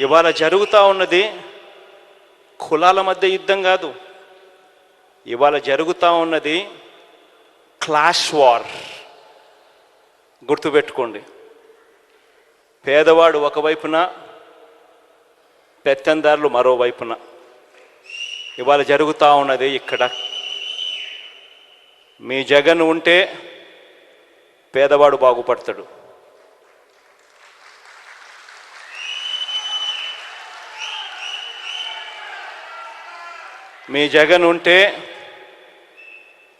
ఇవాళ జరుగుతూ ఉన్నది కులాల మధ్య యుద్ధం కాదు. ఇవాళ జరుగుతూ ఉన్నది క్లాష్ వార్. గుర్తుపెట్టుకోండి. పేదవాడు ఒకవైపున పెత్తందారులు మరోవైపున. ఇవాళ జరుగుతూ ఉన్నది ఇక్కడ. మీ జగన్ ఉంటే పేదవాడు బాగుపడతాడు. మీ జగన్ ఉంటే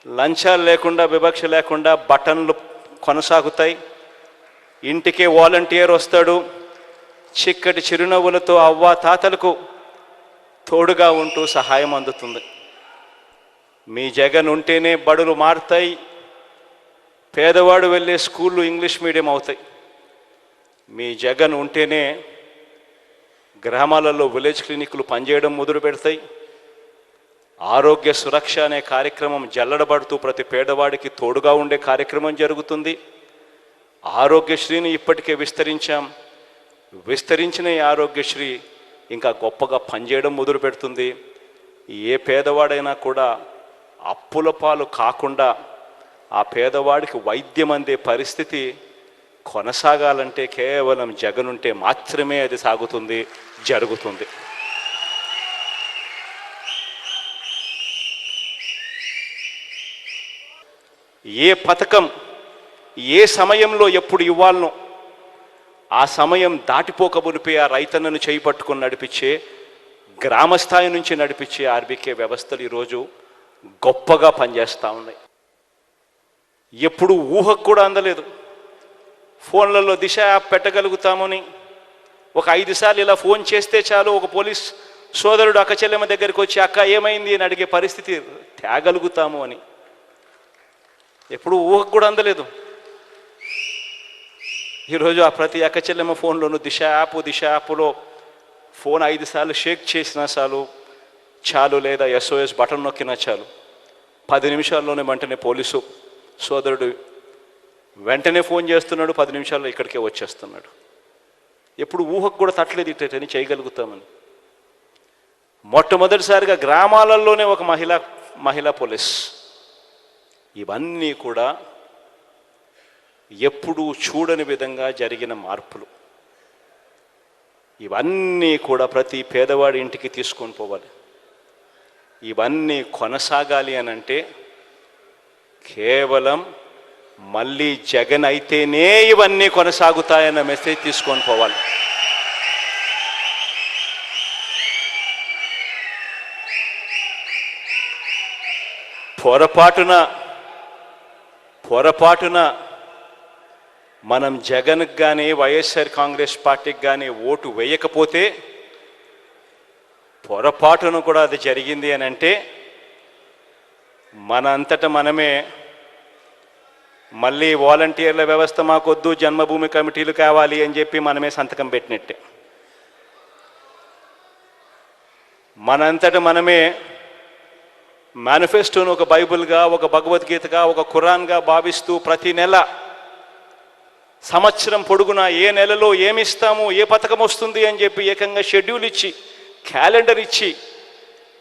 లంచాలు లేకుండా వివక్ష లేకుండా బటన్లు కొనసాగుతాయి. ఇంటికే వాలంటీర్ వస్తాడు. చిక్కటి చిరునవ్వులతో అవ్వ తాతలకు తోడుగా ఉంటూ సహాయం అందుతుంది. మీ జగన్ ఉంటేనే బడులు మారుతాయి. పేదవాడు వెళ్ళే స్కూళ్ళు ఇంగ్లీష్ మీడియం అవుతాయి. మీ జగన్ ఉంటేనే గ్రామాలలో విలేజ్ క్లినిక్లు పనిచేయడం మొదలు పెడతాయి ఆరోగ్య సురక్ష అనే కార్యక్రమం జల్లడబడుతూ ప్రతి పేదవాడికి తోడుగా ఉండే కార్యక్రమం జరుగుతుంది. ఆరోగ్యశ్రీని ఇప్పటికే విస్తరించాం. విస్తరించిన ఈ ఆరోగ్యశ్రీ ఇంకా గొప్పగా పనిచేయడం మొదలు పెడుతుంది. ఏ పేదవాడైనా కూడా అప్పుల పాలు కాకుండా ఆ పేదవాడికి వైద్యం అందే పరిస్థితి కొనసాగాలంటే కేవలం జగనుంటే మాత్రమే అది సాగుతుంది జరుగుతుంది. ఏ పథకం ఏ సమయంలో ఎప్పుడు ఇవ్వాలనో ఆ సమయం దాటిపోక ఆ రైతన్నను చేయి నడిపించే గ్రామస్థాయి నుంచి నడిపించే ఆర్బీకే వ్యవస్థలు ఈరోజు గొప్పగా పనిచేస్తూ ఉన్నాయి. ఎప్పుడు ఊహకు కూడా అందలేదు. ఫోన్లలో దిశ యాప్ పెట్టగలుగుతామని ఒక ఐదు సార్లు ఇలా ఫోన్ చేస్తే చాలు ఒక పోలీస్ సోదరుడు అక్క చెల్లెమ్మ దగ్గరికి వచ్చి అక్క ఏమైంది? అని అడిగే పరిస్థితి తేగలుగుతాము అని. ఎప్పుడు ఊహకు కూడా అందలేదు. ఈరోజు ఆ ప్రతి అక్క చెల్లెమ్మ దిశ యాప్ దిశ యాప్లో ఫోన్ ఐదు సార్లు షేక్ చేసినా చాలు చాలు లేదా ఎస్ఓఎస్ బటన్ నొక్కినా చాలు. పది నిమిషాల్లోనే వెంటనే పోలీసు సోదరుడు వెంటనే ఫోన్ చేస్తున్నాడు పది నిమిషాల్లో ఇక్కడికే వచ్చేస్తున్నాడు. ఎప్పుడు ఊహకు కూడా తట్టలేదు ఇట్టని చేయగలుగుతామని. మొట్టమొదటిసారిగా గ్రామాలలోనే ఒక మహిళా మహిళా పోలీస్ ఇవన్నీ కూడా ఎప్పుడూ చూడని విధంగా జరిగిన మార్పులు. ఇవన్నీ కూడా ప్రతి పేదవాడి ఇంటికి తీసుకొని పోవాలి. ఇవన్నీ కొనసాగాలి అని అంటే కేవలం మళ్ళీ జగన్ అయితేనే ఇవన్నీ కొనసాగుతాయన్న మెసేజ్ తీసుకొని పోవాలి. పొరపాటున పొరపాటున మనం జగన్కి కానీ వైఎస్ఆర్ కాంగ్రెస్ పార్టీకి కానీ ఓటు వేయకపోతే పొరపాటున కూడా అది జరిగింది అని అంటే మన అంతట మనమే మళ్ళీ వాలంటీర్ల వ్యవస్థ మాకొద్దు జన్మభూమి కమిటీలు కావాలి అని చెప్పి మనమే సంతకం పెట్టినట్టే. మనంతట మనమే మేనిఫెస్టోను ఒక బైబిల్గా ఒక భగవద్గీతగా ఒక ఖురాన్గా భావిస్తూ ప్రతి నెల సంవత్సరం పొడుగునా ఏ నెలలో ఏమి ఇస్తాము ఏ పథకం వస్తుంది అని చెప్పి ఏకంగా షెడ్యూల్ ఇచ్చి క్యాలెండర్ ఇచ్చి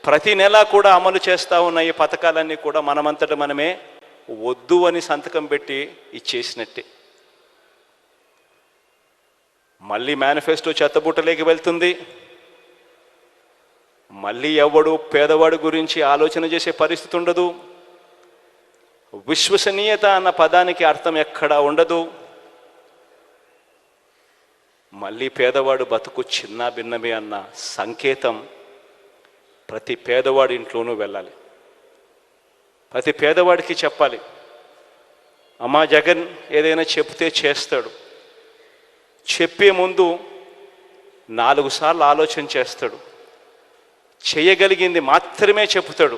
ప్రతి నెల కూడా అమలు చేస్తూ ఉన్న ఈ పథకాలన్నీ కూడా మనమంతట మనమే వద్దు అని సంతకం పెట్టి ఇచ్చేసినట్టే. మళ్ళీ మేనిఫెస్టో చెత్తబుట్టలేకి వెళ్తుంది. మళ్ళీ ఎవడు పేదవాడు గురించి ఆలోచన చేసే పరిస్థితి ఉండదు. విశ్వసనీయత అన్న పదానికి అర్థం ఎక్కడా ఉండదు. మళ్ళీ పేదవాడు బతుకు చిన్న భిన్నమే అన్న సంకేతం ప్రతి పేదవాడి ఇంట్లోనూ వెళ్ళాలి. ప్రతి పేదవాడికి చెప్పాలి. అమ్మా జగన్ ఏదైనా చెప్తే చేస్తాడు. చెప్పే ముందు నాలుగు సార్లు ఆలోచన చేస్తాడు. చేయగలిగింది మాత్రమే చెప్తాడు